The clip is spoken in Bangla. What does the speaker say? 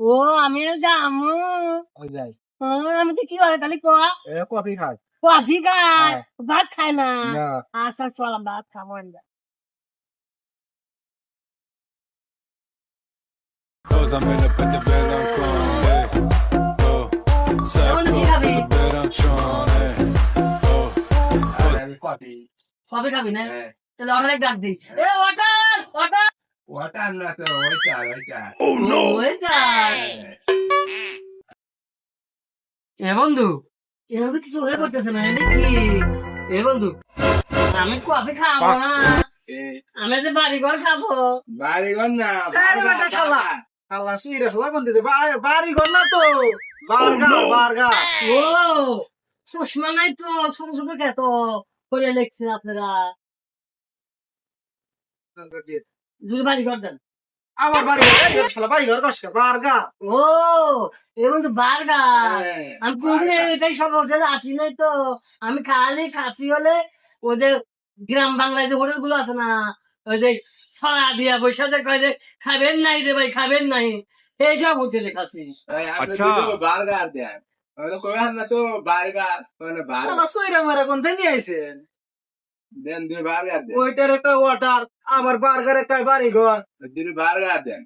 ও আমিও যামু। ওই আমি তো কি হয় তাহলে কয়া? কফি খাই। কফি খায় হ্যাঁ। ভাত খায় না? আচ্ছা চল ভাত খাব আমরা। Cause I'm in up at the bed I'm crying, hey. Oh, say I wanna be close happy. to the bed I'm trying, hey. Oh, আমি কফি। কফি খাবি না? হ্যাঁ। তাহলে অনেক ডাক দিই এ ওয়াটার ওয়াটার ওয়াটার না তো ওইটা ওইটা ওয়েটার এ বন্ধু তো কিছু হয়ে না এটা কি এ বন্ধু আমি কফি খাব না আমি যে বাড়ি ঘর খাব বাড়ি না আরে বেটা শালা। সিরে হলা কোন দিতে বাড়ি না তো বারগা বারগা ও চশমা নাই তো ছোট ছোট খেত করে লেখছেন আপনারা দুই বাড়ি ঘর দেন। আমার বাড়ি ঘর শালা বাড়ি ঘর কষ্ট বারগা। ও এবং তো বার্গা। হ্যাঁ, আমি কোনদিন এটাই সব হোটেলে আসি নাই তো। আমি খালি খাসি হলে ওদের গ্রাম বাংলায় যে হোটেলগুলো আছে না ওই যে ছড়া দিয়া বৈশা যে কয় যে খাবেন নাই রে ভাই খাবেন নাই। এইসব হোটেলে খাসি। আচ্ছা। দেন। না তো বার্গার মানে বার্গার শালা সইরা মারা কোন থেকে আইছেন? দেন দুই বার্গার দেন ওইটারে কয় ওয়াটার আবার বার্গারে কয় বাড়ি ঘর দুই বার্গার দেন